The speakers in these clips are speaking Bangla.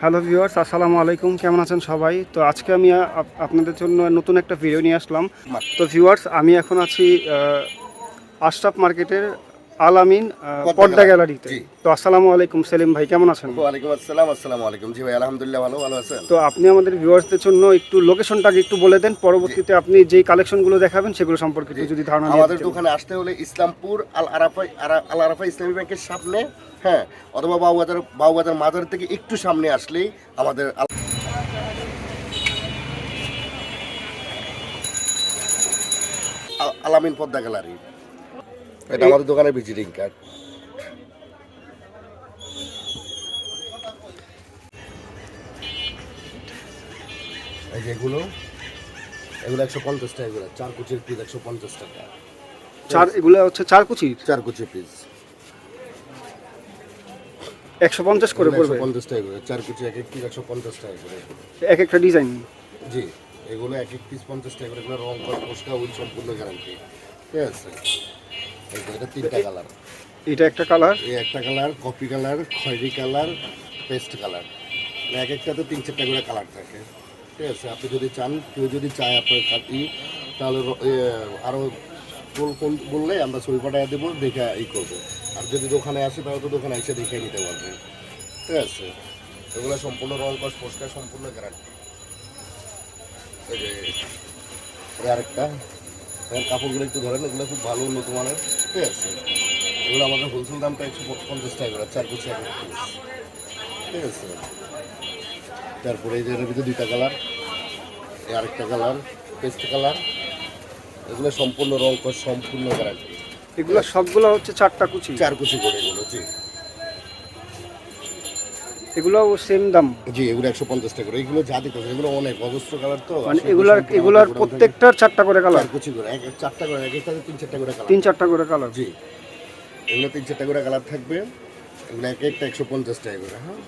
হ্যালো ভিউয়ার্স, আসসালামু আলাইকুম। কেমন আছেন সবাই? তো আজকে আমি আপনাদের জন্য নতুন একটা ভিডিও নিয়ে আসলাম। তো ভিউয়ার্স, আমি এখন আছি আশরাফ মার্কেটের আল আমিন আহ, পদ্মা পদ্মা গ্যালারি। গ্যালারিতে। তো আসসালামু আলাইকুম সেলিম ভাই কেমন আছেন? ওয়ালাইকুম আসসালাম আসসালামু আলাইকুম। জি ভাই আলহামদুলিল্লাহ ভালো ভালো আছেন। তো আপনি আমাদের ভিউয়ার্সদের জন্য একটু লোকেশনটাকে একটু বলে দেন। পরবর্তীতে আপনি যেই কালেকশনগুলো দেখাবেন সেগুলো সম্পর্কে যদি ধারণা আমাদের দোকানে আসতে হলে ইসলামপুর আল আরাফা আল আরাফা ইসলামী ব্যাংকের সামনে হ্যাঁ অথবা বাবুবাজার বাবুবাজার মাজার থেকে একটু সামনে আসলেই আমাদের আল- আল- আলামিন পদ্মা গ্যালারি। এটা আমাদের দোকানের ভিজিটিং কার্ড এই যে এগুলো এগুলো একশো পঞ্চাশ টাকা করে। চার কুচির পিস একশো পঞ্চাশ টাকা। চার এগুলো হচ্ছে চার কুচির? চার কুচি পিস একশো পঞ্চাশ করে পড়বে? পঞ্চাশ টাকা করে। চার কুচি এক এক পিস একশো পঞ্চাশ টাকা করে। এক একটা ডিজাইন জি এগুলো এক এক পিস পঞ্চাশ টাকা করে। এগুলো রং করা পোস্টা উইল সম্পূর্ণ গ্যারান্টি ঠিক আছে? এটা তিনটা কালার। এটা একটা কালার? এই একটা কালার কফি কালার খয়েরি কালার পেস্ট কালার। এক একটাতে তিন চারটা করে কালার থাকে। ঠিক আছে আপনি যদি চান কেউ যদি চায় আপনার কাটি তাহলে র- এ, আরও কোন- বললে আমরা ছবি পাঠায় দেবো দেখে ই করব। আর যদি দোকানে আসে তাহলে তো দোকানে এসে দেখে নিতে পারবেন ঠিক আছে? এগুলো সম্পূর্ণ রং কস পোস্টার সম্পূর্ণ গ্যারান্টি আরেকটা। কাপড়গুলো একটু ধরেন এগুলো খুব ভালো উন্নত মানের ঠিক আছে। এগুলো আমাদের হোলসেল দামটা একশো পঞ্চাশ টাকা করে চার কুচি এক পিস। ঠিক আছে। তারপরে এই এর ভিতরে দুইটা কালার এই আরেকটা কালার পেস্ট কালার এগুলো সম্পূর্ণ রং কর সম্পূর্ণ গ্যারান্টি। এগুলো সবগুলো হচ্ছে চারটা কুচি? চার কুচি করে এগুলো জি। এগুলো সেম দাম। জি এগুলো একশো পঞ্চাশ টাকা করে। এগুলো যা দিতে এগুলো অনেক অজস্র কালার তো। মানে এগুলার এগুলার প্রত্যেকটার চারটা করে কালার কুচি করে। এক এক চারটা করে এক একটা তিন চারটা করে কালার তিন চারটা করে কালার জি। এগুলো তিন চারটা করে কালার থাকবে। এগুলো এক একটা একশো পঞ্চাশ টাকা করে হ্যাঁ?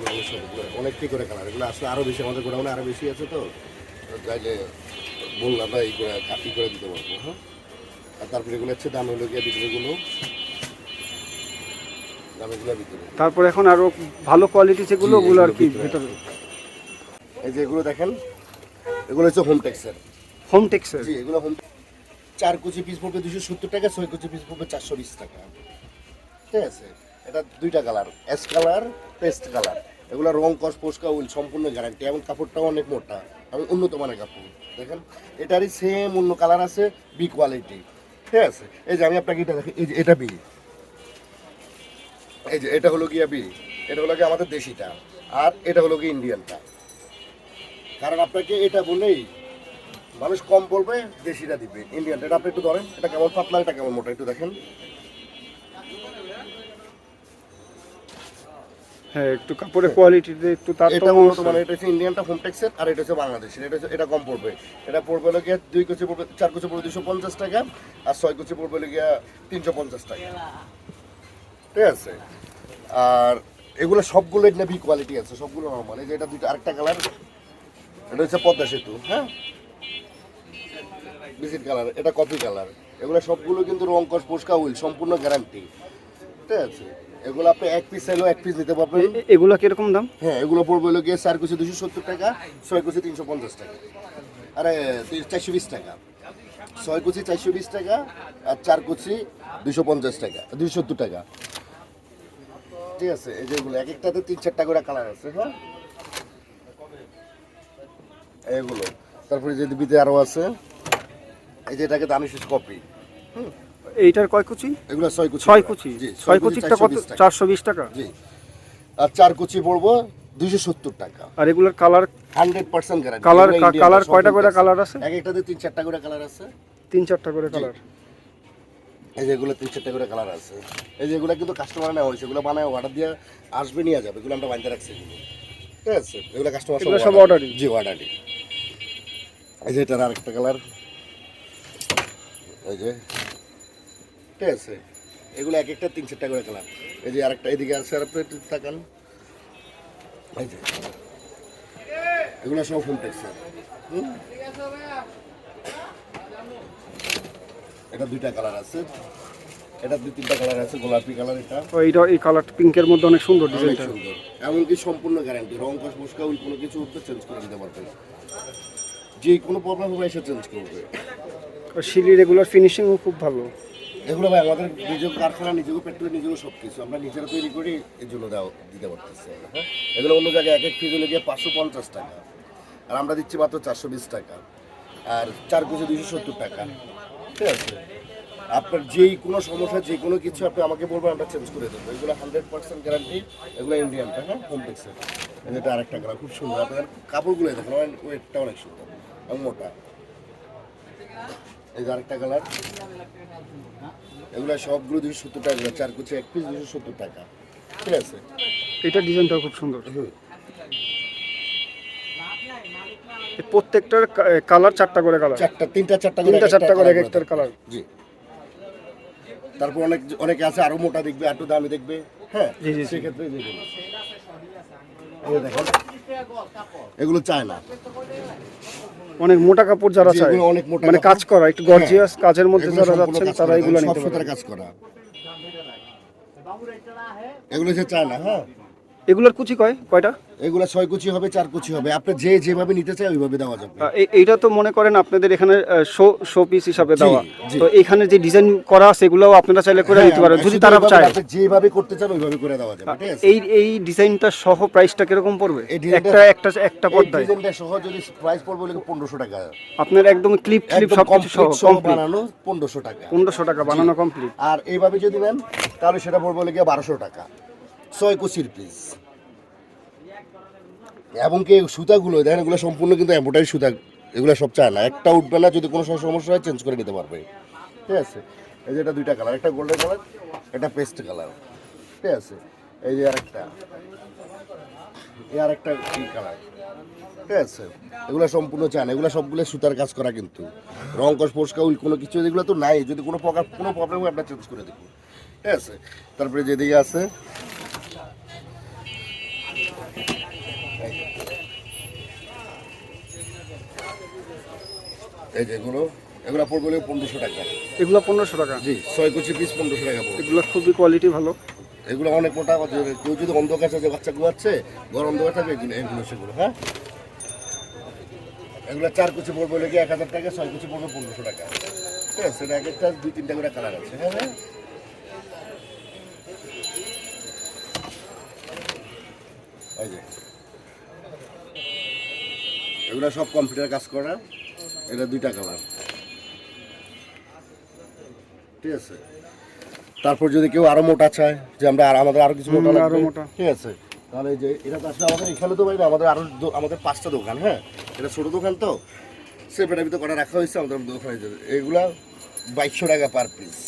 এগুলো এগুলো অনেকটি করে কালার? এগুলো আসলে আরও বেশি আমাদের গোডাউনে আরও বেশি আছে তো। চাইলে বললাম আমরা এই করে কাটি করে দিতে পারব। হ্যাঁ। আর তারপরে এগুলো হচ্ছে দাম হলো গিয়ে ভিতরে তারপর এখন আরও ভালো কোয়ালিটি যেগুলো জি, ওগুলো আর কি ভেতরে। এই যে এগুলো দেখেন এগুলো হচ্ছে হোম টেক্সের হোম টেক্সের জি এগুলো হোম চার কুচি পিস পড়বে দুশো সত্তর টাকা ছয় কুচি পিস পড়বে চারশো বিশ টাকা। ঠিক আছে? এটা দুইটা colour ash colour paste colour এগুলো রং, কস পোস্কা উইল সম্পূর্ণ গ্যারান্টি এবং কাপড়টাও অনেক মোটা, এবং উন্নত মানের কাপড়। দেখেন, এটারই সেম অন্য কালার আছে বি কোয়ালিটি ঠিক আছে? এই যে আমি আপনাকে এটা দেখি, এই যে এটা বি এই যে এটা হলো গিয়া বি এটা হলো গিয়ে আমাদের দেশিটা, আর এটা হলো গিয়ে ইন্ডিয়ানটা কারণ আপনাকে এটা বলেই মানুষ কম বলবে, দেশিটা দিবে। ইন্ডিয়ানটা এটা আপনি একটু ধরেন, এটা কেমন পাতলা, এটা কেমন মোটা, একটু দেখেন। হ্যাঁ একটু কাপড়ের কোয়ালিটিতে একটু এটা তারতম্য উন্নত মানে এটা হচ্ছে ইন্ডিয়ানটা হোমটেক্সের আর এটা হচ্ছে বাংলাদেশের এটা এটা কম পড়বে। এটা পড়বে হলো গিয়ে দুই কুচি পড়বে চার কুচি পড়বে দুশো পঞ্চাশ টাকা আর ছয় কুচি পড়বে হলো গিয়া তিনশো পঞ্চাশ টাকা। ঠিক আছে? আর এগুলো সবগুলো এটা বি কোয়ালিটি আছে সবগুলো নর্মাল এই যে এটা দুইটা আরেকটা কালার এটা হচ্ছে পদ্মা সেতু হ্যাঁ? বিসিট কালার এটা কফি কালার এগুলো সবগুলো কিন্তু রং পোস্কা উইল সম্পূর্ণ গ্যারান্টি ঠিক আছে? এগুলো আপনি এক পিস চাইলেও এক পিস নিতে পারবেন। এগুলো কীরকম দাম? হ্যাঁ এগুলো পড়বে হলো গিয়ে চার কুচি দুশো সত্তর টাকা ছয় কুচি তিনশো পঞ্চাশ টাকা। আরে চারশো বিশ টাকা। ছয় কুচি চারশো বিশ টাকা আর চার কুচি দুশো পঞ্চাশ টাকা দুশো সত্তর টাকা। ঠিক আছে এই যেগুলো এক একটাতে তিন চারটা করে কালার আছে হ্যাঁ? এগুলো। তারপরে যে বিতে আরও আছে এই যে এটাকে দানিশ কপি এইটার কয় কুচি? এগুলো ছয় কুচি ছয় কুচি? জি ছয় কুচিটা কত? চারশো বিশ টাকা? জি। আর চার কুচি পড়ব দুইশো সত্তর টাকা। আর এগুলোর colour? Hundred percent guarantee colour colour কয়টা করে কালার আছে? এক একটাতে তিন চারটা করে কালার আছে। তিন চারটা করে কালার। এই যে এগুলো তিন চারটা করে কালার আছে। এই যে এগুলো কিন্তু কাস্টমার নেওয়া হয়েছে। এগুলো বানায় অর্ডার দিয়ে আসবে নিয়ে যাবে। এগুলো আমরা বানিয়ে রাখছি। ঠিক আছে? এগুলো কাস্টমার সব order-ই? জি অর্ডারই এই যে এটার আরেকটা কালার। এই যে ঠিক আছে। এগুলো এক একটা তিন চারটা করে কালার। এই যে আরেকটা এদিকে আছে আর আপনি তাকান। এই যে। এগুলো সব হোম? টেক্সচার এটা দুইটা কালার আছে। এটা দুই তিনটা কালার আছে গোলাপি কালার এটা। এইটা এই কালার পিঙ্কের মধ্যে অনেক সুন্দর ডিজাইনটা। সুন্দর। এমনকি সম্পূর্ণ গ্যারান্টি রং কস মুসকা উল কোনো কিছু উঠতে চেঞ্জ করে দিতে পারবে। যে কোনো প্রবলেম হবে এসে চেঞ্জ করবে। শিলি রেগুলার ফিনিশিংও খুব ভালো। এগুলো ভাই, আমাদের নিজের কারখানা নিজেকে পেট্রোল নিজেরও সব কিছু আমরা নিজেরা তৈরি করি জন্য দেওয়া, দিতে পারতেছি হ্যাঁ? এগুলো অন্য জায়গায় এক এক পিস হলে গিয়ে পাঁচশো পঞ্চাশ টাকা। আর আমরা দিচ্ছি মাত্র চারশো বিশ টাকা। আর চার কেজি দুশো সত্তর টাকা। ঠিক আছে? আপনার যেই কোনো সমস্যা, যে কোনো কিছু আপনি আমাকে বলবেন, আমরা চেঞ্জ করে দেবো। এগুলো হান্ড্রেড পার্সেন্ট গ্যারান্টি এগুলো ইন্ডিয়ানটা হ্যাঁ? কমপ্লেক্সের এটা আরেকটা কালার খুব সুন্দর। আপনার কাপড়গুলো দেখেন ওয়েটটা অনেক সুন্দর এবং মোটা। এই যে আরেকটা কালার এগুলো সবগুলো দুশো সত্তর টাকা চার কুচি এক পিস দুশো সত্তর টাকা। ঠিক আছে? এটা ডিজাইনটাও খুব সুন্দর। প্রত্যেকটার কালার চারটা করে কালার চারটা তিনটা চারটা তিনটা চারটা করে এক একটার কালার জি। তারপর অনেক অনেকে আছে আরও মোটা দেখবে একটু দামি দেখবে। হ্যাঁ? জি, জি। সেক্ষেত্রে এই এগুলো চায় না অনেক মোটা কাপড় যারা চায় অনেক মোটা মানে কাজ করা একটু গর্জিয়াস কাজের মধ্যে যারা যাচ্ছেন তারা এগুলো নিতে পারে। কাজ করা। এগুলো যে চায় না হ্যাঁ? এগুলোর কুচি কয়? কয়টা? এগুলো ছয় কুচি হবে চার কুচি হবে। আপনি যে যেভাবে নিতে চায় ওইভাবে দেওয়া যাবে। এইটা তো মনে করেন আপনাদের এখানে শো শো পিস হিসাবে দেওয়া। তো এখানে যে ডিজাইন করা সেগুলোও আপনারা চাইলে করে নিতে পারেন। হ্যাঁ, যদি তারা চায়। আপনি যেভাবে করতে চান ওইভাবে করে দেওয়া যাবে ঠিক আছে? এই এই ডিজাইনটা সহ প্রাইসটা কীরকম পড়বে? একটা একটা একটা পর্দায়। ডিজাইনটা সহ যদি প্রাইস পড়বে হলো পনেরোশো টাকা। আপনার একদম ক্লিপ ক্লিপ সব কিছু সহ কমপ্লিট বানানো পনেরোশো টাকা। পনেরোশো টাকা বানানো কমপ্লিট আর এইভাবে যদি নেন তাহলে সেটা পড়বে গিয়ে বারোশো টাকা। ছয় কুচির পিস এবং কি সুতাগুলো, দেখেন এগুলো সম্পূর্ণ কিন্তু এম্বোটারি সুতা, এগুলো সব চায় না একটা উঠবে না যদি কোনো সমস্যা হয় চেঞ্জ করে নিতে পারবে। ঠিক আছে? এই যে এটা দুইটা কালার একটা গোল্ডেন কালার এটা পেস্ট কালার ঠিক আছে? এই যে আরেকটা, এই আরেকটা এই কালার ঠিক আছে? এগুলো সম্পূর্ণ চান এগুলো সবগুলো সুতার কাজ করা কিন্তু। রং কস পরিষ্কার উল কোনো কিছু, এগুলো তো নাই। যদি কোনো প্রকার, কোনো প্রবলেম হয়, আমরা চেঞ্জ করে দেবো। ঠিক আছে? তারপরে যেদিকে আছে এই যে এগুলো এগুলো পড়বে পনেরোশো টাকা। এগুলো পনেরোশো টাকা? জি ছয় কুচি পিস পনেরোশো টাকা পড়বে। এগুলো খুবই কোয়ালিটি ভালো। এগুলো অনেক মোটা কেউ যদি অন্ধকার আছে যে বাচ্চা ঘুমাচ্ছে ঘর অন্ধকার থাকবে এগুলো এগুলো সেগুলো হ্যাঁ? এগুলো চার কুচি পড়বে লেগে এক হাজার টাকা ছয় কুচি পড়বে পনেরোশো টাকা। ঠিক আছে এটা এক একটা দুই তিনটা করে কালার আছে হ্যাঁ হ্যাঁ এগুলো সব কম্পিউটার কাজ করা। এটা দুইটা কালার। ঠিক আছে? তারপর যদি কেউ আরও মোটা চায় যে আমরা আর আমাদের আরও কিছু মোটা আরও মোটা। ঠিক আছে? তাহলে যে এটা তো আসলে আমাদের এখানে তো বাইরে আমাদের আরও আমাদের পাঁচটা দোকান হ্যাঁ? এটা ছোট দোকান তো। সেপারের ভিতরে কটা রাখা হয়েছে আমাদের দোকানে যাবে। এগুলা বাইশশো টাকা পার পিস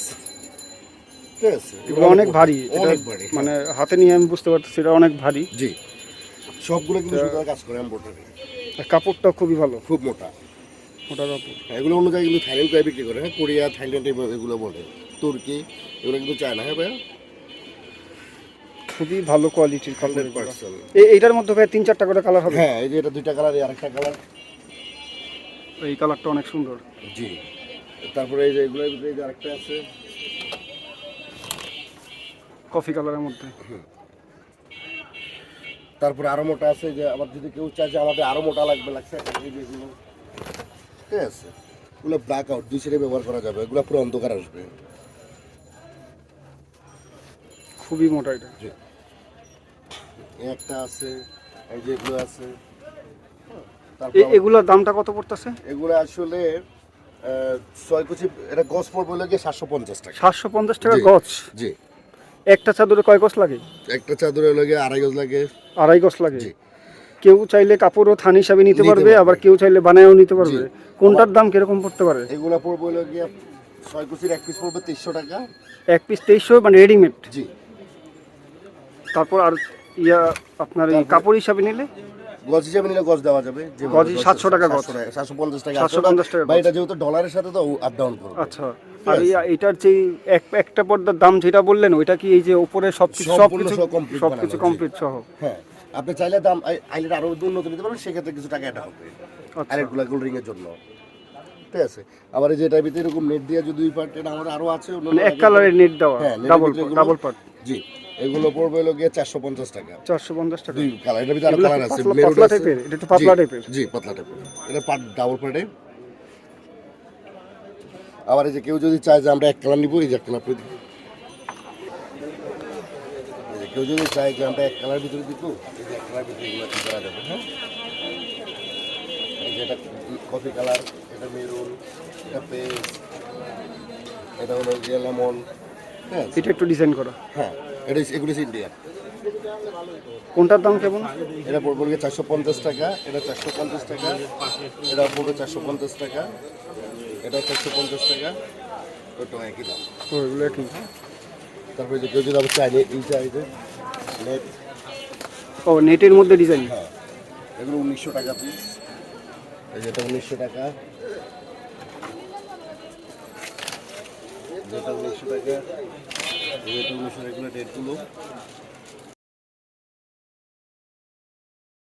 ঠিক আছে? এগুলো অনেক ভারী। অনেক ভারী মানে হাতে নিয়ে আমি বুঝতে পারতেছি এটা অনেক ভারী। জি। সবগুলো কিন্তু সুতার কাজ করে এম্বোটারি কাপড়টা খুবই ভালো। খুব মোটা। মোটা কাপড় এগুলো অন্য জায়গায় কিন্তু থাইল্যান্ড করে বিক্রি করে হ্যাঁ কোরিয়া থাইল্যান্ড এগুলো- এগুলো বলে তুর্কি এগুলো কিন্তু চায় না হ্যাঁ ভাইয়া? খুবই ভালো কোয়ালিটির হান্ড্রেড পার্সেন্ট এইটার মধ্যে ভাই তিন চারটা করে কালার হবে? হ্যাঁ এই যে এটা দুইটা কালার এই আরেকটা কালার এই কালারটা অনেক সুন্দর। জি। তারপরে এই যে এগুলোর ভিতরে এই যে আরেকটা আছে। কফি কালারের মধ্যে। তারপরে আরও মোটা আছে যে আবার যদি কেউ চায় যে আমাদের আরও মোটা লাগবে লাগছে এই যে এগুলো। ঠিক আছে। এগুলো ব্ল্যাক আউট দুই সাইডে ব্যবহার করা যাবে এগুলো পুরো অন্ধকার আসবে। খুবই মোটা এটা। একটা আছে এই যে এগুলো আছে। এগুলোর দামটা কত পড়তেছে? এগুলো আসলে ছয় কুচি এটা গছ পড়বে লাগে সাতশো পঞ্চাশ টাকা। সাতশো পঞ্চাশ টাকা গছ? জি। একটা চাদরে কয় গছ লাগে? একটা চাদরের লাগে আড়াই গজ লাগে। আড়াই গছ লাগে? জি। কেউ চাইলে কাপড়ও থান হিসাবে নিতে পারবে। আবার কেউ চাইলে বানায়ও নিতে পারবে। কোনটার দাম কীরকম পড়তে পারে? এগুলো পড়বে লাগে ছয় কুচির এক পিস পড়বে তিনশো টাকা। এক পিস তেইশশো মানে রেডিমেড জি। তারপর আর ইয়া আপনার এই কাপড় হিসাবে নিলে? গজ হিসাবে নিলে গজ দেওয়া যাবে। যে গজ 700 টাকা গজ। সাতশো পঞ্চাশ টাকা। 750 টাকা বা এটা যেহেতু ডলারের সাথে তো আপ ডাউন করবে। আচ্ছা। আর এটার যে এক একটা পর্দার দাম যেটা বললেন ওইটা কি এই যে উপরে সবকিছু সম্পূর্ণ সবকিছু সব সবকিছু বানানো, জি। কমপ্লিট সহ? হ্যাঁ। আপনি চাইলে দাম আই- আইলে আরও উন্নত নিতে পারবেন সেক্ষেত্রে কিছু টাকা এটা হবে। আচ্ছা। আরেকগুলো গোল্ড এর জন্য। ঠিক আছে? আবার এই যে এটার ভিতরে এরকম নেট দিয়ে যদি দুই পার্ট এটা আমাদের আরও আছে মানে এক কালারের নেট দেওয়া হ্যাঁ, ডাবল ডাবল পার্ট জি এগুলো পড়বে হলো গিয়ে চারশো পঞ্চাশ টাকা। চারশো পঞ্চাশ টাকা। দুই কালার এটার ভিতরে আরও কালার আছে পাতলা- টাইপের? এটা একটু পাতলা টাইপের? জি পাতলা টাইপের এটা পার্ট ডাবল পার্টে আবার এই যে কেউ যদি চায় যে আমরা এক কালার নিবো এই যে এক কালার যে কেউ যদি চায় যে আমরা এক কালার ভিতরে এই এক কালার ভিতরে এগুলো কি করা যাবে? হ্যাঁ? এই যে এটা কফি কালার এটা মেরুন এটা পেস্ট এটা হলো গিয়ে লেমন। হ্যাঁ। এটা একটু ডিজাইন করা। হ্যাঁ এটা এগুলো ইন্ডিয়া কোনটার দাম কেমন? এটা পড়বে চারশো পঞ্চাশ টাকা এটা চারশো পঞ্চাশ টাকা এটা পড়বে চারশো পঞ্চাশ টাকা এটা চারশো পঞ্চাশ টাকা। ওটা একই দাম। ও, এগুলো কি তারপরে যে কেউ যদি আবার চাইলে এই চাইছে নেট ও নেটের মধ্যে ডিজাইন হ্যাঁ। এগুলো উনিশশো টাকা পিস এই যেটা উনিশশো টাকা। যেটা উনিশশো টাকা। যেটা উনিশশো টাকা ডেটগুলো